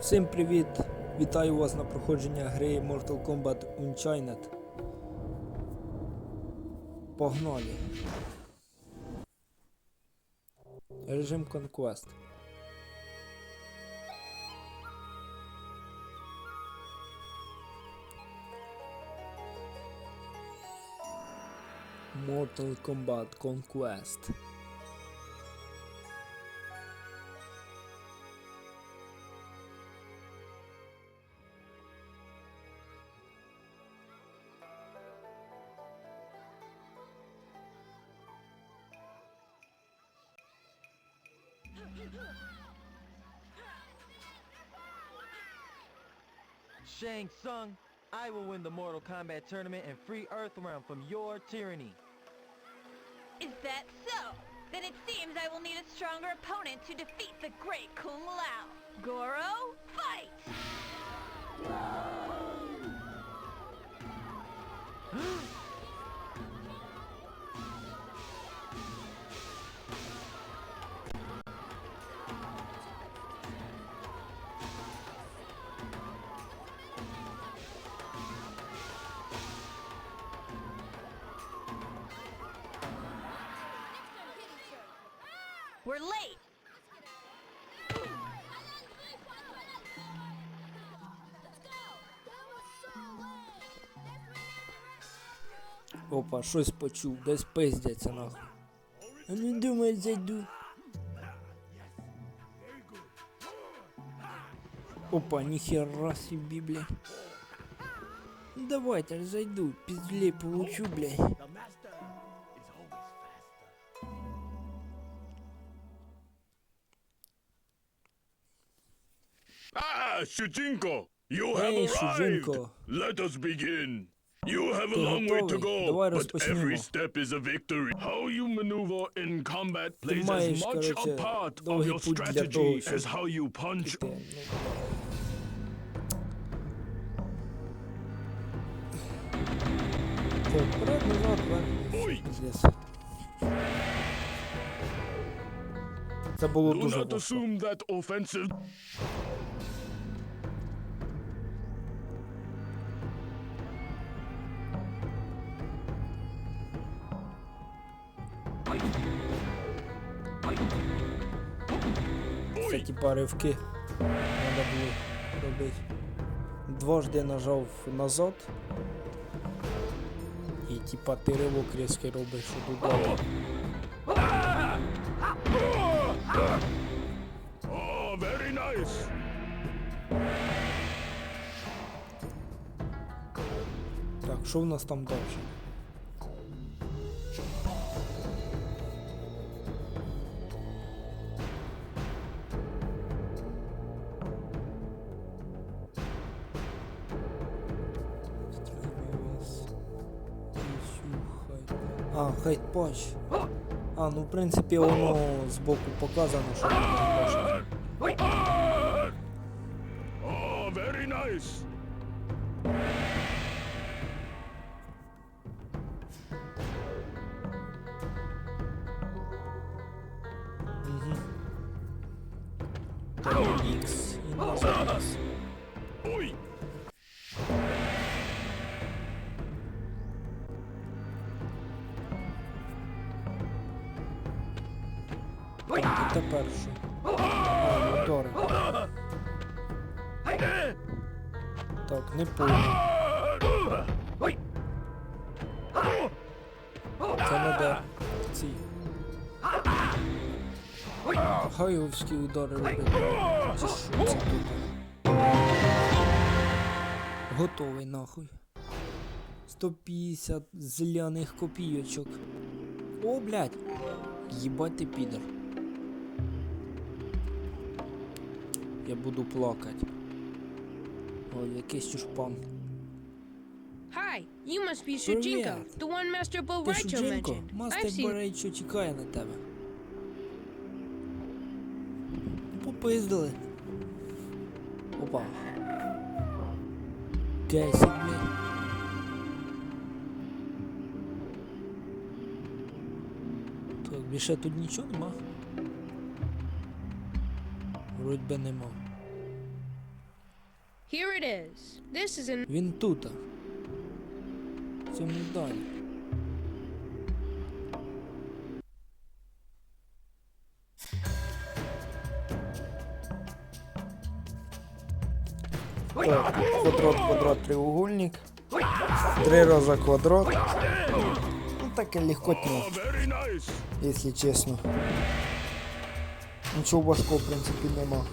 Всім привіт! Вітаю вас на проходження гри Mortal Kombat Unchained. Погнали! Режим Conquest. Mortal Kombat Conquest. Shang Tsung, I will win the Mortal Kombat tournament and free Earthrealm from your tyranny. Is that so? Then it seems I will need a stronger opponent to defeat the great Kung Lao. Goro, fight! Опа, щось почув, десь пиздяться нахуй. А не думай, зайду. Опа, ніхера собі, бля. Давайте ж зайду, піздлей получу, блядь. Ah, Shujinko! You have Hey, arrived! Shujinko. Let us begin! You have a Ти long way to готовий? go, Давай but розпочнемо. every step is a victory. How you maneuver in combat Ти plays маєш, as much короче, a part of довгий your путь для strategy того, as щоб how you punch. Ти, ну, Так, вперед, назад, вверх. Ой! Пиздец. Це було Do дуже not важко. assume that offensive. типа ривки. Треба було робити. Дважди нажав назад. І типа ти ривок різкий робиш туди. Oh, very nice! Так, що в нас там далі? А, хейт патч. А, ну в принципі воно збоку показано, що тут бачите. Гайовські удари робити. Чи що це тут? Готовий нахуй. 150 зелених копійочок. О, блядь. Єбать ти підер. Я буду плакати. Ой, якийсь чушпан. Hi, you must be. Shujinko, the one Master Bo Ти Шудженко? mentioned. I've Мастер seen Барейчо чекає на тебе. Попиздили. Опа. Кейсик, блядь. Так, більше тут нічого нема. Вроді би нема. Here it is. This is an Він тут. В цьому треугольник. Три раза квадрат. Ну так и легкотно, если честно. Нічого важкого, в принципі, нема.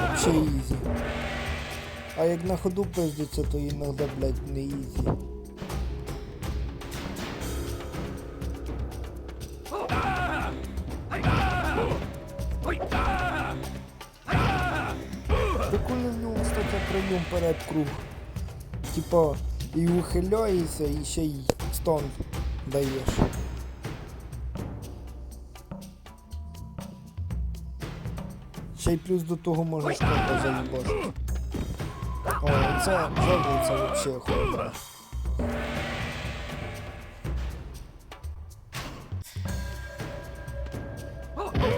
Вообще ізі. А як на ходу пиздиться, то іноді, блядь, не ізі. Нього, перед круг. Типа, і ухиляєшся, і ще й стан даєш. Ще й плюс до того можна шкода заїбати. О, це це вообще охуєнно.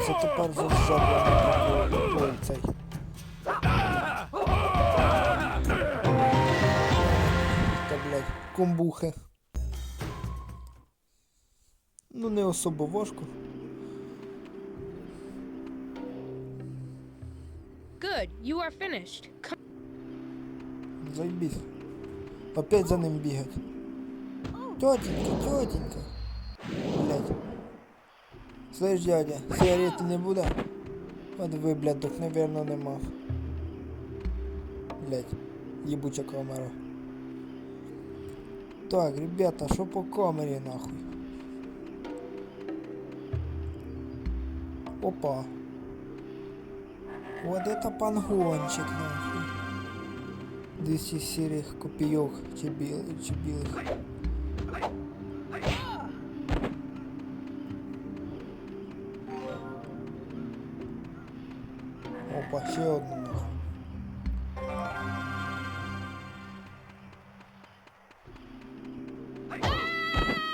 Це тепер за жабло комбухи. Ну не особо важко. good. You are finished. Come Заебись. Опять за ним бігать. Тетенька, тетенька. Блять. Слышь, дядя, сигарети не буде? От ви, блядь, так, наверно, нема. Блять, їбуча камера. Так, ребята, що по камері нахуй? Опа. Вот это пангончик нахуй. 200 серых копійок чи білих,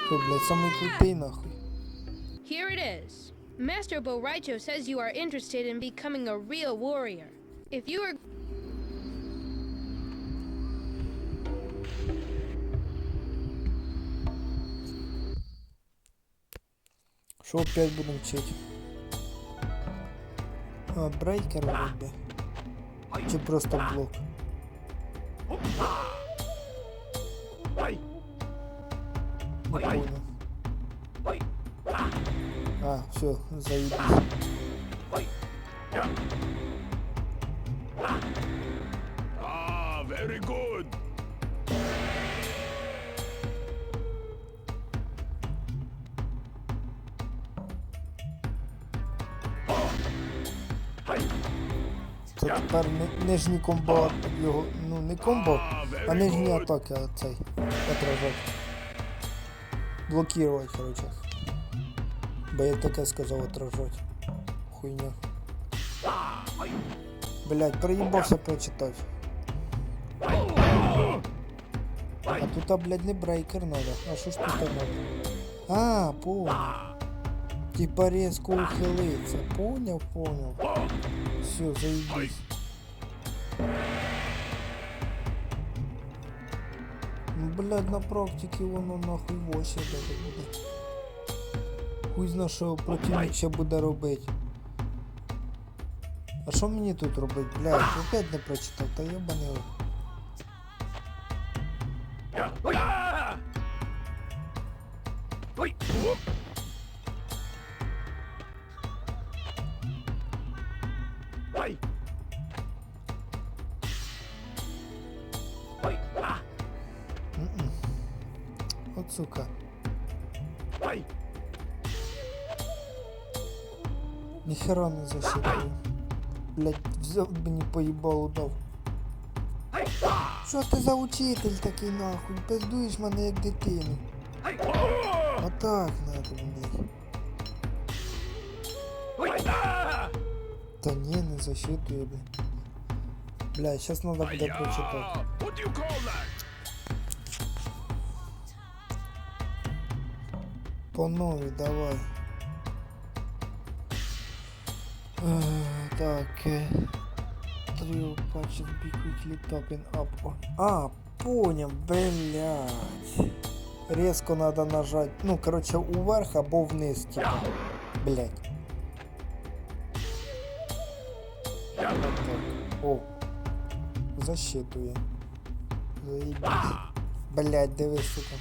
Що, блядь, самий крутий нахуй. Here it is. Master Bo Raicho says you are interested in becoming a real warrior. If you are Що опять будемо вчити? А, брейкер робить. Чи просто блок? Понял. А, все, заебись. Ah, very good. Це тепер ни- нижній комбо його. Ну не комбо, а нижні атаки а цей. Отражать. Блокировать, короче. Бо я таке сказав отражать. Хуйня. Блять, проїбався прочитати. А тут, а, блядь, не брейкер надо. А що ж тут надо? А, понял. Типа резко ухилиться. Понял, понял. Все, заебись. Блядь, на практике воно нахуй 8 даже буде. Хуй зна, що противник ще буде робити. А що мені тут робити, блядь? Опять не прочитав, та єбаний. Ніхера не засчитую. Блять, взяв мені поїбалу дав. Що ти за учитель такий нахуй? Пиздуєш мене як дитину. Отак надо, блядь. Та ні, не засчитує, блядь. Блядь, щас надо буде прочитати. Ah, what do you call that? По новій, давай. Так. е, Trio patches be quickly topping. А, понял, блядь. Резко надо нажать. Ну, короче, уверх або вниз, типа. Блядь. Так. О. Защитує. Заебись. Блядь, дивись, сука.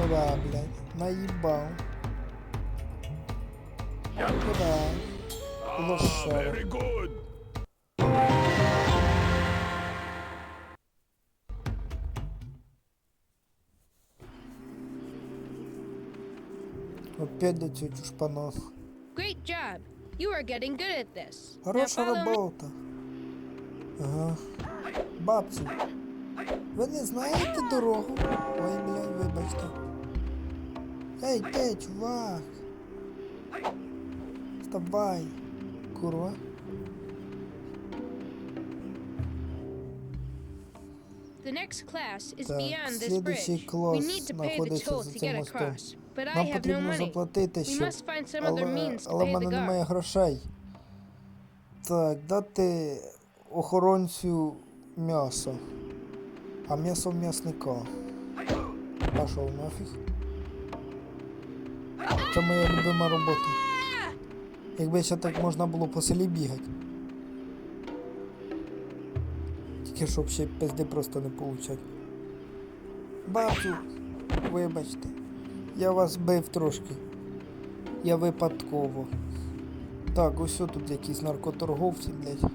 Куда, блядь? Наебал. Куда? Ah, Лошара. very good. Опять до цього чушпана. Great job. You are getting good at this. Now Хороша follow me. робота. Ага. Бабці. Ви не знаєте дорогу? Ой, блядь, вибачте. Ей, ти, чувак. Вставай. Курва. Так, слідуючий клас знаходиться за цим мостом. Нам потрібно заплатити other Але, але в мене немає грошей. Так, дати охоронцю м'ясо. А м'ясо в м'ясника. Пішов нафіг. Це моя любима робота. Якби ще так можна було по селі бігати. Тільки щоб ще пизди просто не получать. Бабцю, вибачте. Я вас бив трошки. Я випадково. Так, ось тут якісь наркоторговці, блядь.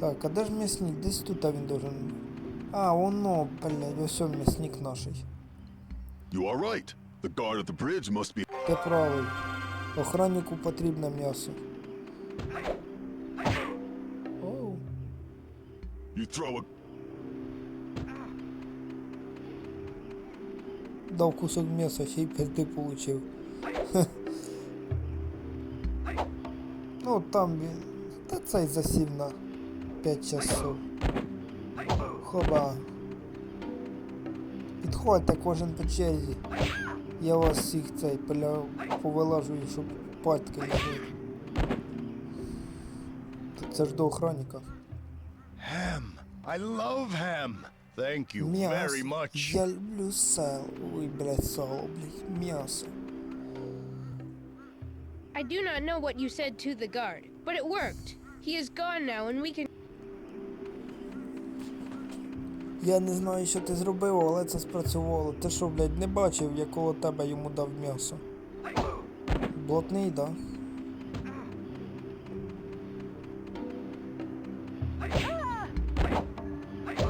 Так, а де ж м'ясник? Десь тут а він должен. А, воно, блядь, ось он м'ясник наший. You are right. The guard at the bridge must be. Ти правий. Охраннику потрібне м'ясо. Оу. Дав кусок м'яса, ще й пизди получив. Ну там він. Та цей засів на 5 часов. Хоба. Підходьте кожен по черзі. Я вас всіх цей поля... повилажую, щоб патки лягли. Та Це ж до охранника. Ham. I love ham. Thank you М'ясо. very much. Я люблю сало. Ой, блядь, сало, блядь, м'ясо. I do not know what you said to the guard, but it worked. He is gone now, and we can. Я не знаю, що ти зробив, але це спрацювало. Ти що, блядь, не бачив, якого тебе йому дав м'ясо? Блатний, да?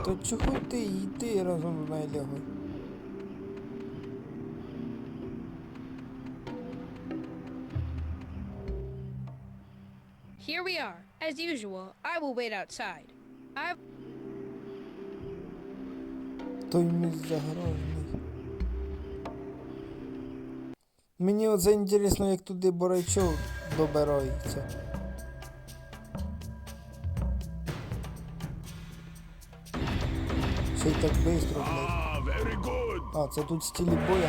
То чого ти йди разом з нею лягай? Here we are. As usual, I will wait outside. I. Той міст загрожений. Мені оце інтересно, як туди Борайчов добирається. Ще й так швидко, блядь. А, це тут стилі боя.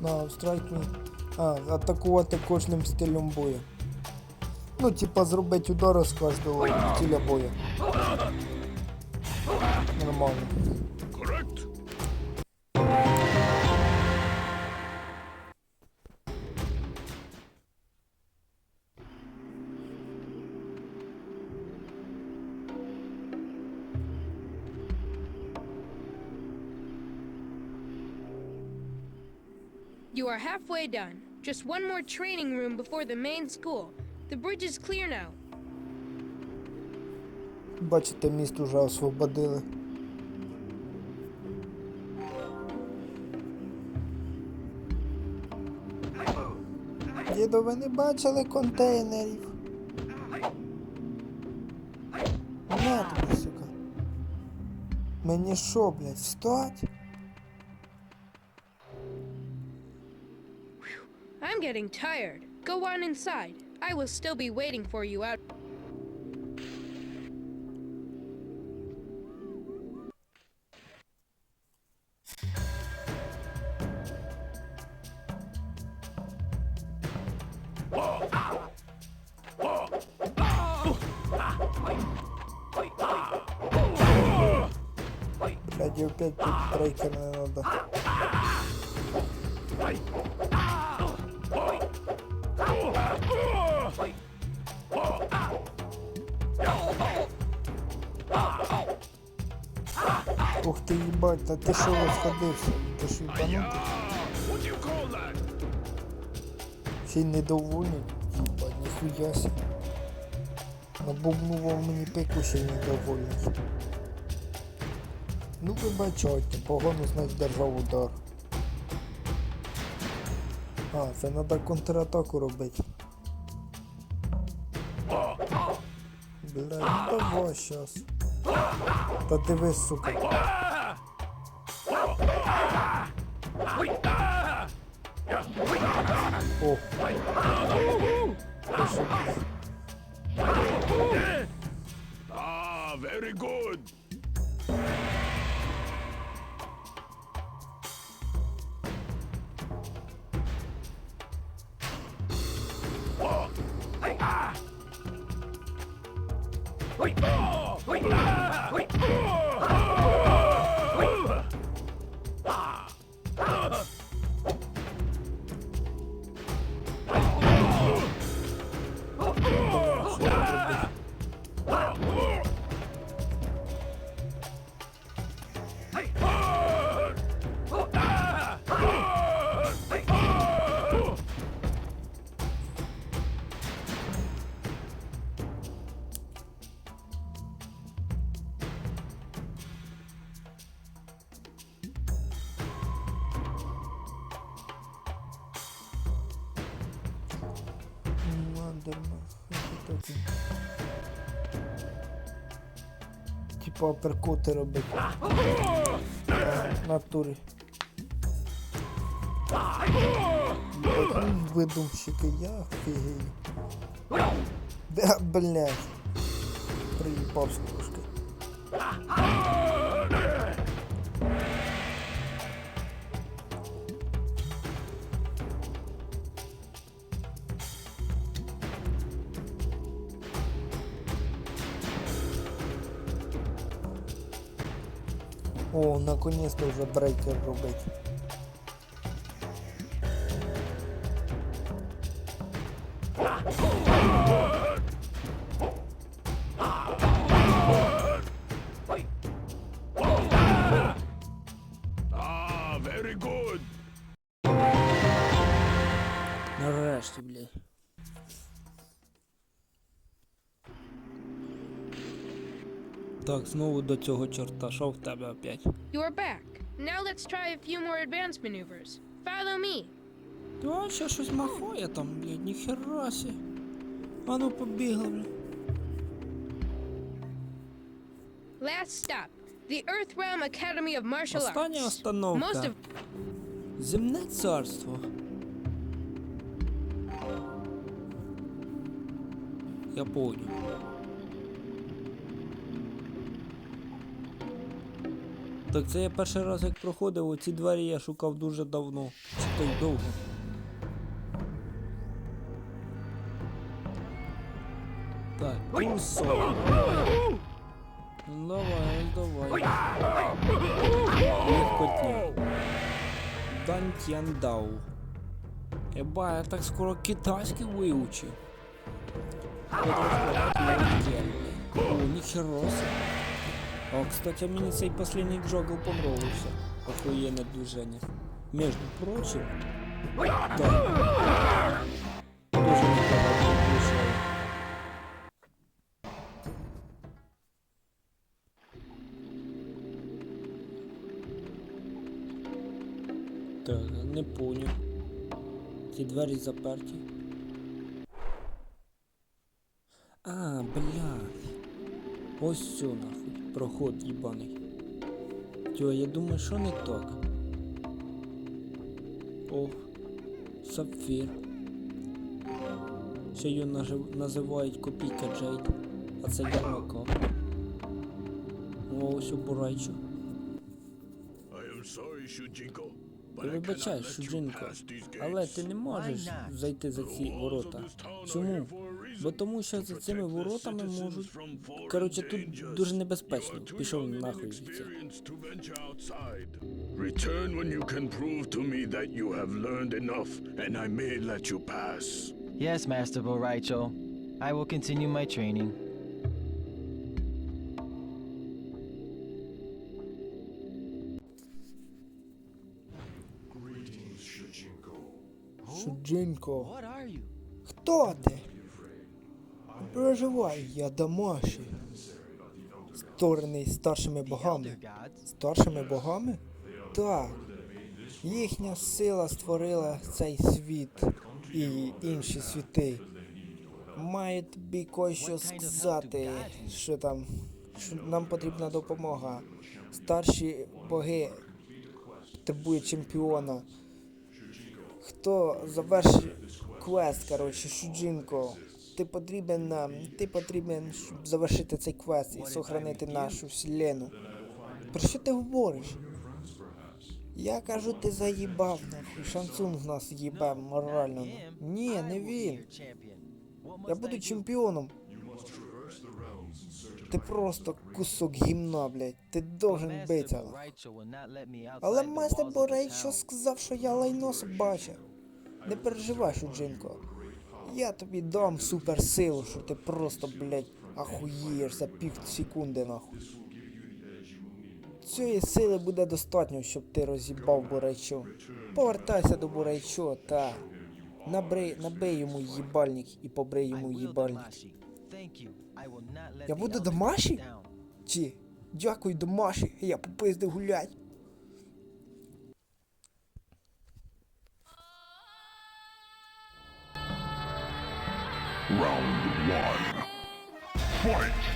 На, страйк me. А, атакувати кожним стилем бою. Ну, типа зробити удар з кожного стиля бою. Нормально. Correct. You are halfway done. Just one more training room before the main school. The bridge is clear now. Бачите, міст уже освободили. Діду, ви не бачили контейнерів? На тобі, сука. Мені що, блядь, встать? I'm getting tired. Go on inside. I will still be waiting for you out. Ух ти їбать, та ти що розходився? Ти ж їбанутий? Ще й недовольний. Їбать, ніхуя сі. Набубнував мені пику ще й недовольний. Ну вибачайте, погано знать держав удар. А, це треба контратаку робити. Бля, давай щас. Та дивись, сука. О. Ah, very good. Мандерман. Що? Типа аперкоти робити. А, в натурі. Ебать, ну, Видумщики, я офігею. Да, блядь. Приїбався трошки. Наконец-то вже брейкер робить. Так, знову до цього чорта. Що в тебе опять? You're back. Now let's try a few more advanced maneuvers. Follow me. Та ще щось махає там, блядь, ніхера сі. А ну побігла, блядь. Last stop. The Earthrealm Academy of Martial Остання остановка. Most of Земне царство. Я понял. Так це я перший раз як проходив, оці двері я шукав дуже давно. Чи то й довго. Так. Ну, Давай, давай. Легкотня. Дан Тяндау. Еба, я так скоро китайский выучил. О, нихера себе. О, кстати, мне цей последний джогл понравился. Охуенное движение. Между прочим, да. Тоже неплохо вышло. Так, не понял. Ці двері заперті. А, блядь. Ось все нахуй. Проход їбаний. Тьо, я думаю, що не так. Ох, сапфір. Ще її нажив- називають копійка Джейд, а це ярмака. О, ось обурайчу. Вибачай, Шуджинко, але ти не можеш зайти за ці ворота. Чому? Here for a reason. Бо тому що за цими воротами можуть. Коротше, тут дуже небезпечно. Пішов нахуй звідси. Return when you can prove to me that you have learned enough, and I may let you pass. Yes, Master Boraicho. I will continue my training. Шуджинко. Хто ти? Не переживай, я Дамаші. Створений старшими богами. Старшими богами? Так. Їхня сила створила цей світ і інші світи. Маю тобі кое-що сказати, що там, що нам потрібна допомога. Старші боги потребують чемпіона. Хто завершить квест, коротше, Шуджинко. Ти потрібен нам, ти потрібен, щоб завершити цей квест і сохранити нашу вселену. Про що ти говориш? Я кажу, ти заїбав нахуй. Шансунг нас їбав морально. Ні, не він. Я буду чемпіоном. Ти просто кусок гімна, блядь. Ти должен битися. Але майстер walls of the Борей що town. сказав, що я лайно собаче. Не переживай, Шуджинко. Я тобі дам суперсилу, що ти просто, блядь, ахуєш за пів секунди, нахуй. Цієї сили буде достатньо, щоб ти роз'їбав Борайчо. Повертайся до Борайчо та набрий, набий йому їбальник і побрий йому їбальник. Я буду Дамаші? Чи, дякую, Домаші, я попиздив гулять. Round one. Fight!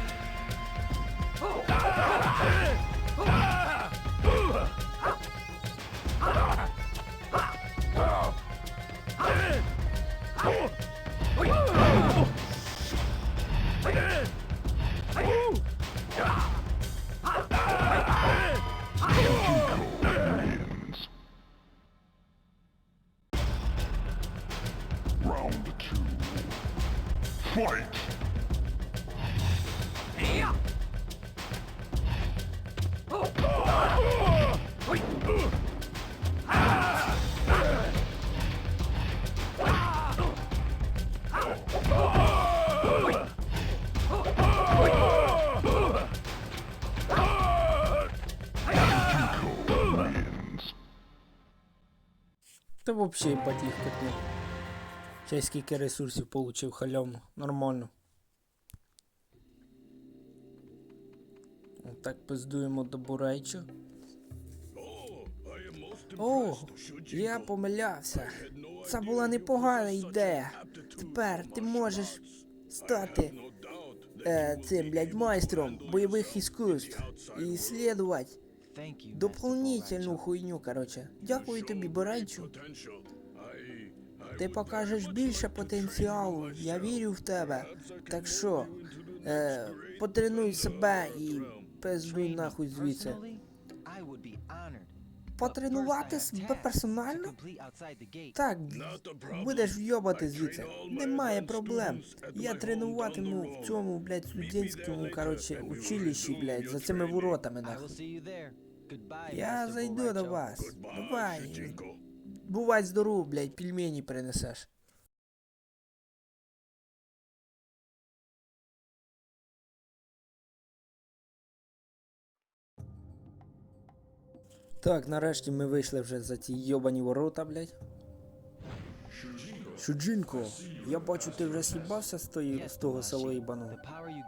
Взагалі їбать їх катнув. Ще скільки ресурсів получив халявно. Нормально. Так пиздуємо до Бурайчо. О, я помилявся. Це була непогана ідея. Тепер ти можеш стати е, цим, блядь, майстром бойових іскусств і слідувати дополнительну хуйню, короче. Дякую тобі, Борайчу. Ти покажеш більше потенціалу. Я вірю в тебе. Так що, е, потренуй себе і пиздуй нахуй звідси. Потренувати себе персонально? Так, будеш вйобати звідси. Немає проблем. Я тренуватиму в цьому, блядь, студентському, короче, училищі, блядь, за цими воротами, нахуй. Я зайду до вас. Давай. Бувай здоров, блядь, пельмені принесеш. Так, нарешті ми вийшли вже за ці йобані ворота, блядь. Шуджинко, я бачу, ти вже с'їбався з, тої, з того село їбаного.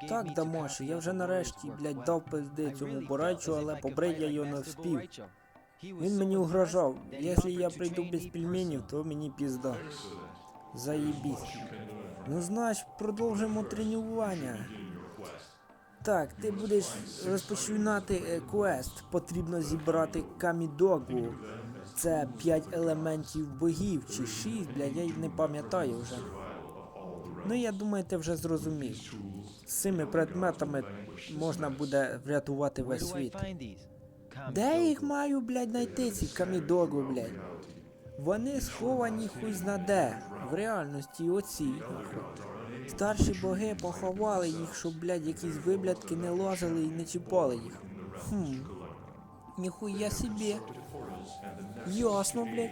Так, Дамаші, я вже нарешті, блядь, дав пизди цьому Борайчу, але побрить я його не вспів. Він мені угрожав. Якщо я прийду без пельменів, то мені пізда. Заєбісь. Ну, значить, продовжимо тренування. Так, ти будеш розпочинати е, квест. Потрібно зібрати камідогу. Це 5 елементів богів чи 6, блядь, я й не пам'ятаю вже. Ну, я думаю, ти вже зрозумів. З цими предметами можна буде врятувати весь світ. Де я їх маю, блядь, знайти, ці камідогу, блядь? Вони сховані хуй зна де. В реальності оці. Старші боги поховали їх, щоб, блядь, якісь виблядки не лазили і не чіпали їх. Хм. Ніхуя собі. Ясно, блядь.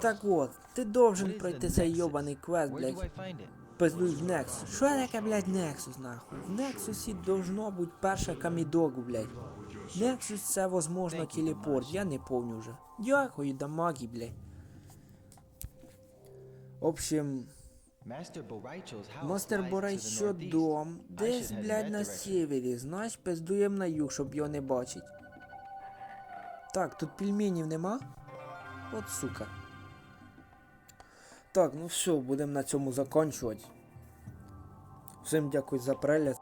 Так от, ти должен пройти цей йобаний квест, блядь. Пиздуй в Nexus. Що таке, блядь, Nexus, нахуй? В Nexus должно бути перше камідогу, блядь. Nexus це, возможно, телепорт, я не помню вже. Дякую, дамаги, блядь. В общем, Мастер Борайчо дом, десь, блядь, на севері, значить пиздуєм на юг, щоб його не бачить. Так, тут пельменів нема? От сука. Так, ну все, будемо на цьому закінчувати. Всім дякую за перегляд.